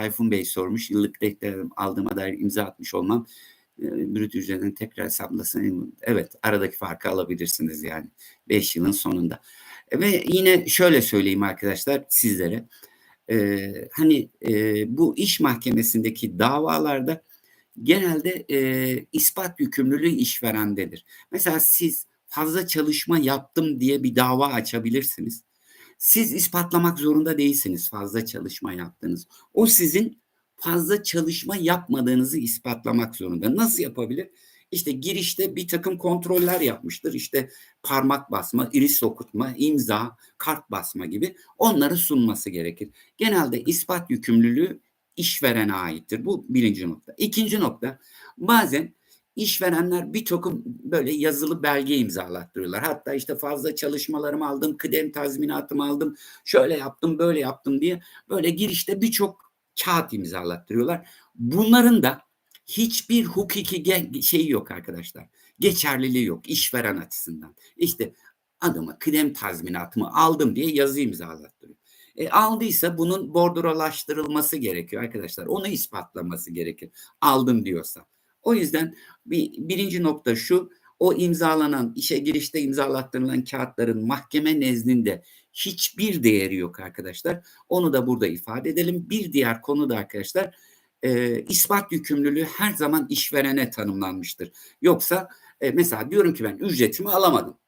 Tayfun Bey sormuş. Yıllık deklarım aldığıma dair imza atmış olmam e, brüt ücretin tekrar hesaplasın. Evet aradaki farkı alabilirsiniz yani 5 yılın sonunda. E, Ve yine şöyle söyleyeyim arkadaşlar sizlere. E, hani e, bu iş mahkemesindeki davalarda genelde e, ispat yükümlülüğü işverendedir. Mesela siz fazla çalışma yaptım diye bir dava açabilirsiniz. Siz ispatlamak zorunda değilsiniz fazla çalışma yaptınız. O sizin fazla çalışma yapmadığınızı ispatlamak zorunda. Nasıl yapabilir? İşte girişte bir takım kontroller yapmıştır. İşte parmak basma, iris okutma, imza, kart basma gibi onları sunması gerekir. Genelde ispat yükümlülüğü işverene aittir. Bu birinci nokta. İkinci nokta bazen işverenler bir takım böyle yazılı belge imzalattırıyorlar. Hatta işte fazla çalışmalarımı aldım, kıdem tazminatımı aldım, şöyle yaptım, böyle yaptım diye böyle girişte birçok kağıt imzalattırıyorlar. Bunların da hiçbir hukuki şeyi yok arkadaşlar. Geçerliliği yok işveren açısından. İşte adıma kıdem tazminatımı aldım diye yazı imzalattırıyor. E, aldıysa bunun bordrolaştırılması gerekiyor arkadaşlar. Onu ispatlaması gerekir. Aldım diyorsa. O yüzden bir, birinci nokta şu. O imzalanan, işe girişte imzalattırılan kağıtların mahkeme nezdinde hiçbir değeri yok arkadaşlar. Onu da burada ifade edelim. Bir diğer konu da arkadaşlar e, ispat yükümlülüğü her zaman işverene tanımlanmıştır. Yoksa e, mesela diyorum ki ben ücretimi alamadım.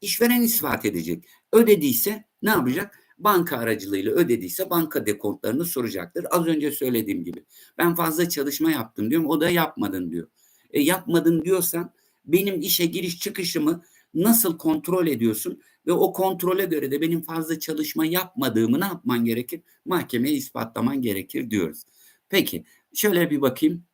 İşveren ispat edecek. Ödediyse ne yapacak? Banka aracılığıyla ödediyse banka dekontlarını soracaktır. Az önce söylediğim gibi. Ben fazla çalışma yaptım diyorum. O da yapmadın diyor. E, yapmadın diyorsan benim işe giriş çıkışımı nasıl kontrol ediyorsun ve o kontrole göre de benim fazla çalışma yapmadığımı ne yapman gerekir? Mahkemeye ispatlaman gerekir diyoruz. Peki şöyle bir bakayım.